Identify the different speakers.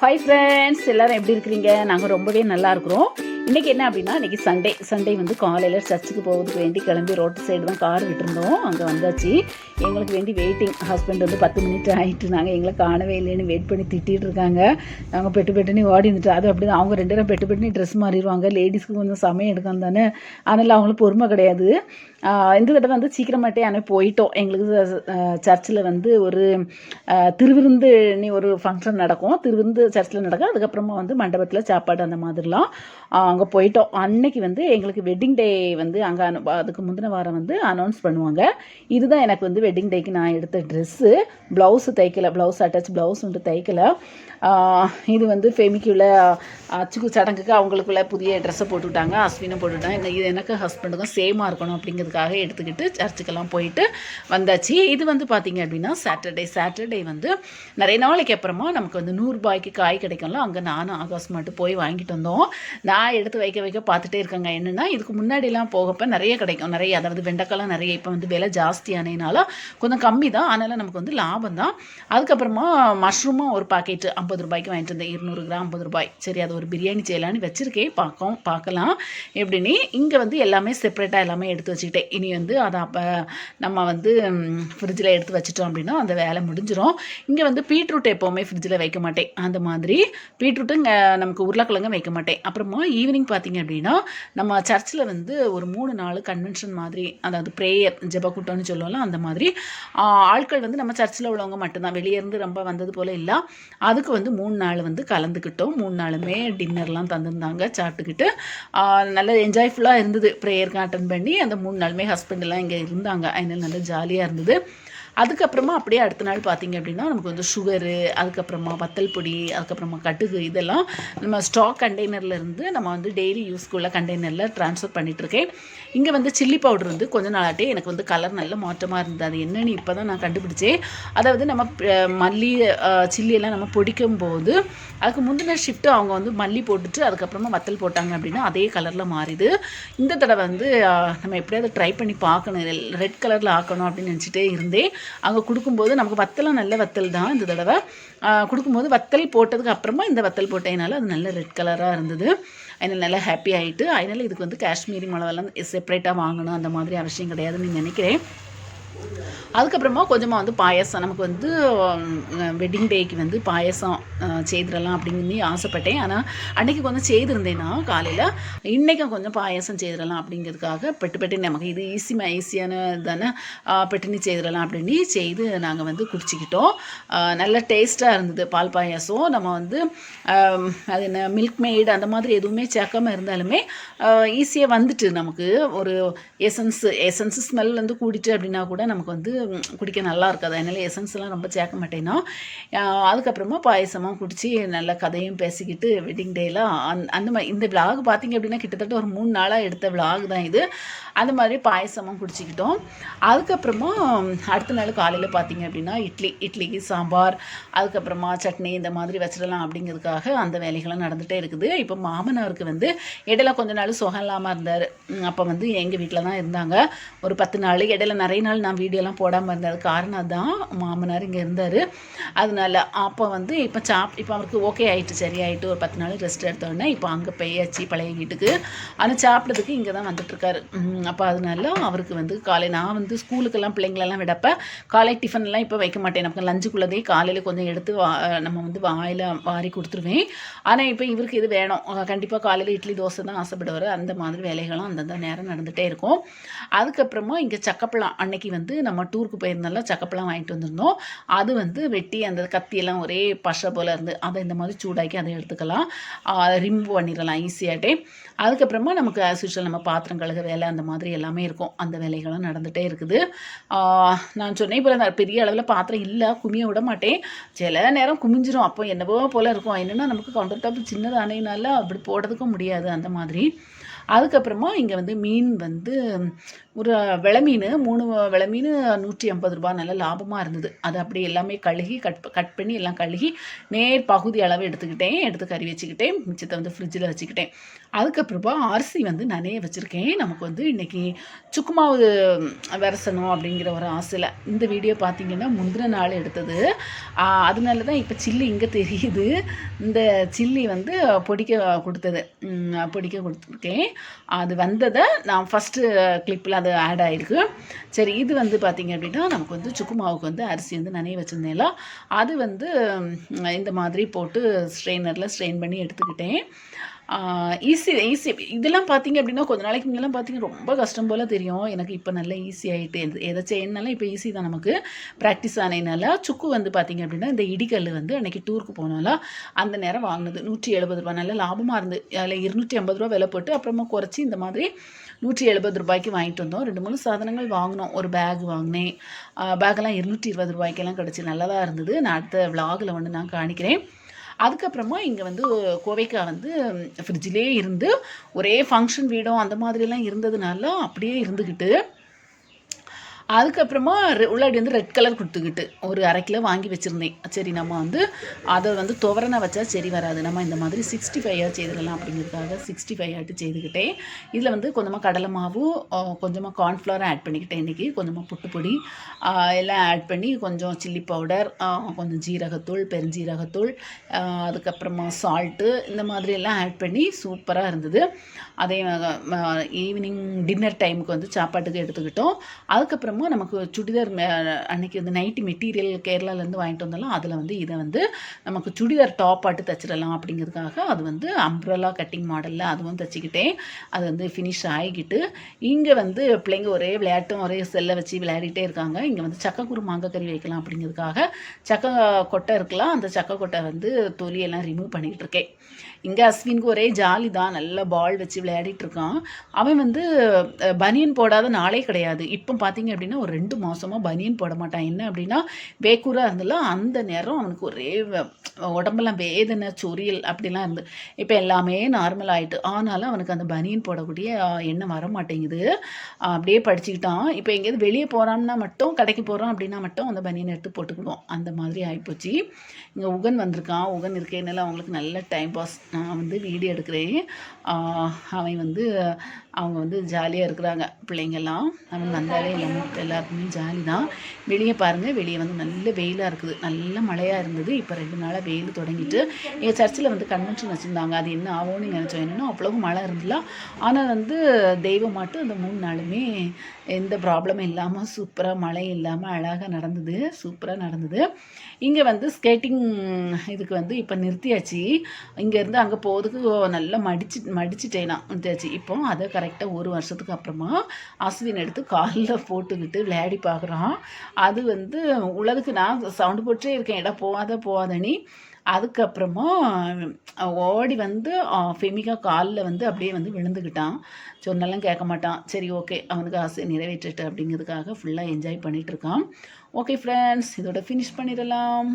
Speaker 1: Hi friends எல்லாரும் எப்படி இருக்கிறீங்க? நாங்கள் ரொம்பவே நல்லா இருக்கிறோம். இன்றைக்கி என்ன அப்படின்னா இன்றைக்கி சண்டே சண்டே வந்து காலையில் சர்ச்சுக்கு போகிறதுக்கு வேண்டி கிளம்பி ரோட்டு சைடு தான் கார் விட்டுருந்தோம். அங்கே வந்தாச்சு. எங்களுக்கு வேண்டி வெயிட்டிங் ஹஸ்பண்ட் வந்து பத்து மினிட் ஆகிட்டு நாங்கள் எங்களை காணவே இல்லைன்னு வெயிட் பண்ணி திட்டிகிட்டு இருக்காங்க. நாங்கள் பெட்டு பெட்டுன்னு ஓடி இருந்துட்டு அது அப்படி அவங்க ரெண்டு பேரும் பெட்டு பெட்டுன்னு ட்ரெஸ் மாறிடுவாங்க. லேடிஸ்க்கு கொஞ்சம் சமயம் எடுக்காம தானே. அதனால் அவங்களுக்கு பொறுமை கிடையாது. இந்த தடவை வந்து சீக்கிரமாட்டே அனுப்பி போயிட்டோம். எங்களுக்கு சர்ச்சில் வந்து ஒரு திருவிருந்து நீ ஒரு ஃபங்க்ஷன் நடக்கும். திருவிருந்து சர்ச்சில் நடக்கும். அதுக்கப்புறமா வந்து மண்டபத்தில் சாப்பாடு அந்த மாதிரிலாம் அங்கே போயிட்டோம். அன்னைக்கு வந்து எங்களுக்கு வெட்டிங் டே வந்து அங்கே அனு அதுக்கு முந்தின வாரம் வந்து அனௌன்ஸ் பண்ணுவாங்க. இதுதான் எனக்கு வந்து வெட்டிங் டேக்கு நான் எடுத்த ட்ரெஸ்ஸு ப்ளவுஸு தைக்கல. ப்ளவுஸ் அட்டாச் ப்ளவுஸ் வந்து தைக்கல. இது வந்து ஃபெமிக்குள்ள அச்சுக்கு சடங்குக்கு அவங்களுக்குள்ள புதிய ட்ரெஸ்ஸை போட்டுவிட்டாங்க அஸ்வினை போட்டுவிட்டாங்க இது எனக்கு ஹஸ்பண்டுக்கும் சேமாக இருக்கணும் அப்படிங்கிறதுக்காக எடுத்துக்கிட்டு சர்ச்சுக்கெல்லாம் போயிட்டு வந்தாச்சு. இது வந்து பார்த்தீங்க அப்படின்னா சாட்டர்டே சாட்டர்டே வந்து நிறைய நாளைக்கு அப்புறமா நமக்கு வந்து நூறுரூபாய்க்கு காய் கிடைக்கும்ல அங்கே நானும் ஆகாஷ் மட்டும் போய் வாங்கிட்டு வந்தோம். நான் எடுத்து வைக்க வைக்க பார்த்துட்டே இருக்கேங்க. என்னென்னா இதுக்கு முன்னாடிலாம் போகப்ப நிறைய கிடைக்கும். நிறைய அதாவது வெண்டைக்காலாம் நிறைய இப்போ வந்து விலை ஜாஸ்தியானதுனால கொஞ்சம் கம்மி தான். அதனால் நமக்கு வந்து லாபம் தான். அதுக்கப்புறமா மஷ்ரூமும் ஒரு பாக்கெட்டு ஐம்பது ரூபாய்க்கு வாங்கிட்டு இருந்தேன் இருநூறு கிராம் ஐம்பது ரூபாய். சரி அது ஒரு பிரியாணி செய்யலான்னு வச்சுருக்கேன். பார்க்கும் பார்க்கலாம். எப்படின்னு இங்கே வந்து எல்லாமே செப்பரேட்டாக எல்லாமே எடுத்து வச்சுக்கிட்டேன். இனி வந்து அதை அப்போ நம்ம வந்து ஃப்ரிட்ஜில் எடுத்து வச்சிட்டோம் அப்படின்னா அந்த வேலை முடிஞ்சிடும் இங்கே வந்து பீட்ரூட் எப்போவுமே ஃப்ரிட்ஜில் வைக்க மாட்டேன். அந்த மாதிரி பீட்ரூட்டு இங்கே நமக்கு உருளைக்கிழங்கும் வைக்க மாட்டேன். அப்புறமா ஈவினிங் பார்த்தீங்க அப்படின்னா நம்ம சர்ச்சில் வந்து ஒரு மூணு நாள் கன்வென்ஷன் மாதிரி அதாவது ப்ரேயர் ஜெபக்கூட்டம்னு சொல்லலாம் அந்த மாதிரி ஆட்கள் வந்து நம்ம சர்ச்சில் உள்ளவங்க மட்டும்தான். வெளியே இருந்து ரொம்ப வந்தது போல் இல்லை. அதுக்கு வந்து மூணு நாள் வந்து கலந்துக்கிட்டோம். மூணு நாளுமே டின்னர்லாம் தந்திருந்தாங்க சாப்பிட்டுக்கிட்டு நல்ல என்ஜாய்ஃபுல்லாக இருந்தது. ப்ரேயருக்கு அட்டன் பண்ணி அந்த மூணு நாளுமே ஹஸ்பண்டெல்லாம் இங்கே இருந்தாங்க. அதனால் நல்லா ஜாலியாக இருந்தது. அதுக்கப்புறமா அப்படியே அடுத்த நாள் பார்த்தீங்க அப்படின்னா நமக்கு வந்து சுகரு அதுக்கப்புறமா வத்தல் பொடி அதுக்கப்புறமா கட்டுகு இதெல்லாம் நம்ம ஸ்டாக் கண்டெய்னரில் இருந்து நம்ம வந்து டெய்லி யூஸ்க்குள்ள கண்டெய்னரில் ட்ரான்ஸ்ஃபர் பண்ணிகிட்ருக்கேன் இங்கே வந்து சில்லி பவுடர் வந்து கொஞ்ச நாளாட்டே எனக்கு வந்து கலர் நல்ல மாற்றமாக இருந்தது. அது என்னன்னு இப்போ தான் நான் கண்டுபிடிச்சேன். அதாவது நம்ம மல்லி சில்லியெல்லாம் நம்ம பொடிக்கும் போது அதுக்கு முந்தின ஷிஃப்ட்டு அவங்க வந்து மல்லி போட்டுட்டு அதுக்கப்புறமா வத்தல் போட்டாங்க அப்படின்னா அதே கலரில் மாறிது இந்த தடவை வந்து நம்ம எப்படியாவது ட்ரை பண்ணி பார்க்கணும். ரெட் கலரில் ஆக்கணும் அப்படின்னு நினச்சிட்டே இருந்தேன். அங்கே கொடுக்கும்போது நமக்கு வத்தலாம் நல்ல வத்தல் தான் இந்த தடவை. கொடுக்கும்போது வத்தல் போட்டதுக்கு அப்புறமா இந்த வத்தல் போட்டதுனால அது நல்ல ரெட் கலராக இருந்தது. அதனால் நல்லா ஹாப்பி ஆகிட்டு அதனால் இதுக்கு வந்து காஷ்மீரி மிளகெல்லாம் செப்பரேட்டாக வாங்கணும் அந்த மாதிரி அவசியம் கிடையாதுன்னு நினைக்கிறேன். அதுக்கப்புறமா கொஞ்சமாக வந்து பாயசம். நமக்கு வந்து வெட்டிங் டேக்கு வந்து பாயசம் செய்திடலாம் அப்படின்னு ஆசைப்பட்டேன். ஆனால் அன்றைக்கி கொஞ்சம் செய்திருந்தேன்னா காலையில் இன்றைக்கும் கொஞ்சம் பாயசம் செய்திடலாம் அப்படிங்கிறதுக்காக பெட்டு பெட்டு நமக்கு இது ஈஸி ஈஸியான தானே பெட்டுனி செய்திடலாம் அப்படின்னு செய்து நாங்கள் வந்து குடிச்சிக்கிட்டோம். நல்ல டேஸ்ட்டாக இருந்தது பால் பாயாசம். நம்ம வந்து அது என்ன மில்க் மெய்டு அந்த மாதிரி எதுவுமே சேர்க்காமல் இருந்தாலுமே ஈஸியாக வந்துட்டு நமக்கு ஒரு எசன்ஸ் எசன்ஸ் ஸ்மெல் வந்து கூடிட்டு அப்படின்னா கூட நமக்கு வந்து குடிக்க நல்லா இருக்காது? அதனால் எசன்ஸ்லாம் ரொம்ப சேர்க்க மாட்டேன்னா அதுக்கப்புறமா பாயசமாக குடித்து நல்ல கதையும் பேசிக்கிட்டு வெட்டிங் டேலாம் அந் அந்த மாதிரி இந்த விலாக் பார்த்தீங்க அப்படின்னா கிட்டத்தட்ட ஒரு மூணு நாளாக எடுத்த விலாக் தான் இது. அந்த மாதிரி பாயசமாக குடிச்சிக்கிட்டோம். அதுக்கப்புறமா அடுத்த நாள் காலையில் பார்த்திங்க அப்படின்னா இட்லி இட்லிக்கு சாம்பார் அதுக்கப்புறமா சட்னி இந்த மாதிரி வச்சிடலாம் அப்படிங்கிறதுக்காக அந்த வேலைகள்லாம் நடந்துகிட்டே இருக்குது. இப்போ மாமனாருக்கு வந்து இடையில கொஞ்ச நாள் சுகம் இல்லாமல் இருந்தார். அப்போ வந்து எங்கள் வீட்டில் தான் இருந்தாங்க. ஒரு பத்து நாள் இடையில நிறைய நாள் நான் வீடியோலாம் போடாமல் இருந்தது. காரணம் தான் மாமனார் இங்கே இருந்தார். அதனால அப்போ வந்து இப்போ சாப் இப்போ அவருக்கு ஓகே ஆயிட்டு சரியாயிட்டு ஒரு பத்து நாள் ரெஸ்ட் எடுத்தோடனே இப்போ அங்கே பெய்யாச்சு பழைய வீட்டுக்கு. ஆனால் சாப்பிட்றதுக்கு இங்கே தான் வந்துட்டுருக்காரு. அப்போ அதனால அவருக்கு வந்து காலை நான் வந்து ஸ்கூலுக்கெல்லாம் பிள்ளைங்களெல்லாம் விடப்ப காலை டிஃபன்லாம் இப்போ வைக்க மாட்டேன். நமக்கு லஞ்சுக்குள்ளதே காலையில் கொஞ்சம் எடுத்து வா நம்ம வந்து வாயில் வாரி கொடுத்துருவேன். ஆனால் இப்போ இவருக்கு இது வேணும்? கண்டிப்பாக காலையில் இட்லி தோசை தான் ஆசைப்படுவார். அந்த மாதிரி வேலைகளும் அந்தந்த நேரம் நடந்துகிட்டே இருக்கும். அதுக்கப்புறமா இங்கே சக்கப்பழம் அன்னைக்கு வந்து வந்து நம்ம டூருக்கு போயிருந்தால சக்கப்பெல்லாம் வாங்கிட்டு வந்திருந்தோம். அது வந்து வெட்டி அந்த கத்தியெல்லாம் ஒரே பஷை போல் இருந்து அதை இந்த மாதிரி சூடாக்கி அதை எடுத்துக்கலாம். ரிமூவ் பண்ணிடலாம் ஈஸியாகிட்டே அதுக்கப்புறமா நமக்கு ஆஸ் யூஷுவல் நம்ம பாத்திரம் கழுக வேலை அந்த மாதிரி எல்லாமே இருக்கும். அந்த வேலைகளும் நடந்துகிட்டே இருக்குது. நான் சொன்னேன் இப்போ நான் பெரிய அளவில் பாத்திரம் இல்லை குமிய விட மாட்டேன். சில நேரம் குமிஞ்சிரும். அப்போ என்னவோ போல் இருக்கும். என்னென்னா நமக்கு கவுண்டர் டாப் சின்னதானேனால அப்படி போடுறதுக்கும் முடியாது அந்த மாதிரி. அதுக்கப்புறமா இங்கே வந்து மீன் வந்து ஒரு விளமீன் மூணு விளமீன் நூற்றி ஐம்பது ரூபா நல்ல லாபமாக இருந்தது. அது அப்படியே எல்லாமே கழுகி கட் கட் பண்ணி எல்லாம் கழுகி நேர் பகுதி அளவு எடுத்துக்கிட்டேன். எடுத்து கறி வச்சுக்கிட்டேன். மிச்சத்தை வந்து ஃப்ரிட்ஜில் வச்சுக்கிட்டேன். அதுக்கப்புறமா அரிசி வந்து நிறைய வச்சுருக்கேன். நமக்கு வந்து இன்றைக்கி சுக்குமாவு விரசணும் அப்படிங்கிற ஒரு ஆசையில். இந்த வீடியோ பார்த்திங்கன்னா முந்தின நாள் எடுத்தது. அதனால தான் இப்போ சில்லி இங்கே தெரியுது. இந்த சில்லி வந்து பொடிக்க கொடுத்தது. பொடிக்க கொடுத்துருக்கேன். அது வந்ததை நான் ஃபஸ்ட்டு கிளிப்பில் அது ஆட் ஆகிருக்கு சரி இது வந்து பார்த்தீங்க அப்படின்னா நமக்கு வந்து சுக்கு மாவுக்கு வந்து அரிசி வந்து நனைய வச்சுருந்தேன்ல. அது வந்து இந்த மாதிரி போட்டு ஸ்ட்ரெயினரில் ஸ்ட்ரெயின் பண்ணி எடுத்துக்கிட்டேன். ஈஸி ஈஸி இதெல்லாம் பார்த்தீங்க அப்படின்னா கொஞ்ச நாளைக்கு முன்னெல்லாம் பார்த்தீங்கன்னா ரொம்ப கஷ்டம் போல் தெரியும். எனக்கு இப்போ நல்லா ஈஸி ஆகிட்டு எதை செய்யணுனாலும் இப்போ ஈஸி தான் நமக்கு. ப்ராக்டிஸ் ஆனதுனால சுக்கு வந்து பார்த்தீங்க அப்படின்னா இந்த இடிக்கல் வந்து அன்றைக்கி டூருக்கு போனோம்ல அந்த நேரம் வாங்கினது. நூற்றி எழுபது ரூபா நல்ல லாபமாக இருந்து அதில் இருநூற்றி ஐம்பது ரூபா விலை போட்டு அப்புறமா குறைச்சி இந்த மாதிரி நூற்றி எழுபது ரூபாய்க்கு வாங்கிட்டு வந்தோம். ரெண்டு மூணு சாதனங்கள் வாங்கினோம். ஒரு பேக் வாங்கினேன். பேக்கெல்லாம் இருநூற்றி இருபது ரூபாய்க்கெல்லாம் கிடச்சி நல்லதாக இருந்தது. நான் அடுத்த விலாகில் வந்து நான் காணிக்கிறேன். அதுக்கப்புறமா இங்கே வந்து கோவைக்காய் வந்து ஃப்ரிட்ஜிலே இருந்து ஒரே ஃபங்க்ஷன் வீடும் அந்த மாதிரிலாம் இருந்ததுனால அப்படியே இருந்துக்கிட்டு அதுக்கப்புறமா ரெ- உள்ளாடி வந்து ரெட் கலர் கொடுத்துக்கிட்டு ஒரு அரை கிலோ வாங்கி வச்சுருந்தேன். சரி நம்ம வந்து அதை வந்து துவரனை வச்சா சரி வராது. நம்ம இந்த மாதிரி சிக்ஸ்டி ஃபைவாக செய்திடலாம் அப்படிங்கிறதுக்காக சிக்ஸ்டி ஃபைவ் ஆட்டு செய்துக்கிட்டேன். இதில் வந்து கொஞ்சமாக கடலை மாவு கொஞ்சமாக கார்ன்ஃப்ளவர் ஆட் பண்ணிக்கிட்டேன் இன்றைக்கி கொஞ்சமாக புட்டுப்பொடி எல்லாம் ஆட் பண்ணி கொஞ்சம் சில்லி பவுடர் கொஞ்சம் ஜீரகத்தூள் பெருஞ்சீரகத்தூள் அதுக்கப்புறமா சால்ட்டு இந்த மாதிரி எல்லாம் ஆட் பண்ணி சூப்பராக இருந்தது. அதே ஈவினிங் டின்னர் டைமுக்கு வந்து சாப்பாட்டுக்கு எடுத்துக்கிட்டோம். அதுக்கப்புறமா நமக்கு சுடிதார் மே- அன்னைக்கு வந்து நைட்டு மெட்டீரியல் கேரளாலேருந்து வாங்கிட்டு வந்தாலும் அதில் வந்து இதை வந்து நமக்கு சுடிதார் டாப் ஆட்டு தச்சிடலாம் அப்படிங்கிறதுக்காக அது வந்து அம்ப்ரலா கட்டிங் மாடலில் அதுவும் தச்சுக்கிட்டேன். அது வந்து ஃபினிஷ் ஆகிக்கிட்டு இங்கே வந்து பிள்ளைங்க ஒரே விளையாட்டும் ஒரே செல்லை வச்சு விளையாடிட்டே இருக்காங்க. இங்கே வந்து சக்கக்குரு மாங்காய் கறி வைக்கலாம் அப்படிங்கிறதுக்காக சக்கை கொட்டை இருக்கலாம். அந்த சக்கை கொட்டை வந்து தொலியெல்லாம் ரிமூவ் பண்ணிக்கிட்டு இருக்கேன். இங்கே அஸ்வின்க்கு ஒரே ஜாலி தான் நல்லா பால் வச்சு விளையாடிட்டு இருக்கான் அவன் வந்து பனியன் போடாத நாளே கிடையாது. இப்போ பார்த்தீங்க அப்படின்னா ஒரு ரெண்டு மாதமாக பனியன் போட மாட்டான். என்ன அப்படின்னா வேக்கூராக இருந்தல அந்த நேரம் அவனுக்கு ஒரே உடம்பெல்லாம் வேதனை சொரியல் அப்படிலாம் இருந்து இப்போ எல்லாமே நார்மல் ஆகிட்டு ஆனாலும் அவனுக்கு அந்த பனியன் போடக்கூடிய எண்ணம் வர மாட்டேங்குது அப்படியே படிச்சுக்கிட்டான். இப்போ எங்கேயாவது வெளியே போகிறான்னா மட்டும் கடைக்கு போகிறோம் அப்படின்னா மட்டும் அந்த பனியன் எடுத்து போட்டுக்கிடுவோம். அந்த மாதிரி ஆகிப்போச்சு இங்கே உகன் வந்திருக்கான். உகன் இருக்கேனால அவங்களுக்கு நல்ல டைம் பாஸ் நான் வந்து வீடியோ எடுக்கிறேன். அவன் வந்து அவங்க வந்து ஜாலியாக இருக்கிறாங்க. பிள்ளைங்கெல்லாம். அவங்க வந்தாலே எல்லாமே எல்லாருக்குமே ஜாலி தான் வெளியே பாருங்கள் வெளியே வந்து நல்ல வெயிலாக இருக்குது. நல்ல மழையாக இருந்தது. இப்போ ரெண்டு நாளாக வெயில் தொடங்கிட்டு எங்கள் சர்ச்சில் வந்து கன்வென்ஷன் வச்சுருந்தாங்க. அது என்ன ஆகும்னு நினச்சோம் என்னென்னா அவ்வளோ மழை இருந்தல ஆனால் வந்து தெய்வம் மட்டும் அந்த மூணு நாளுமே எந்த ப்ராப்ளமும் இல்லாமல் சூப்பராக மழை இல்லாமல் அழகாக நடந்தது. சூப்பராக நடந்தது. இங்கே வந்து ஸ்கேட்டிங் இதுக்கு வந்து இப்போ நிறுத்தியாச்சு. இங்கேருந்து அங்கே போகிறதுக்கு நல்லா மடிச்சு மடிச்சிட்டேனா. நிறுத்தியாச்சு இப்போ அதை கரெக்டாக ஒரு வருஷத்துக்கு அப்புறமா அஸ்வின் எடுத்து காலில் போட்டுக்கிட்டு விளையாடி பார்க்குறான். அது வந்து உலகுக்கு நான் சவுண்டு போட்டே இருக்கேன். இடம் போகாத போகாதனி அதுக்கப்புறமா ஓடி வந்து ஃபெமிகா காலில் வந்து அப்படியே வந்து விழுந்துக்கிட்டான். சொன்னாலும் கேட்க மாட்டான். சரி ஓகே. அவனுக்கு ஆசை நிறைவேற்றிட்டு அப்படிங்கிறதுக்காக ஃபுல்லாக என்ஜாய் பண்ணிகிட்டு இருக்கான். ஓகே ஃப்ரெண்ட்ஸ் இதோட ஃபினிஷ் பண்ணிடலாம்.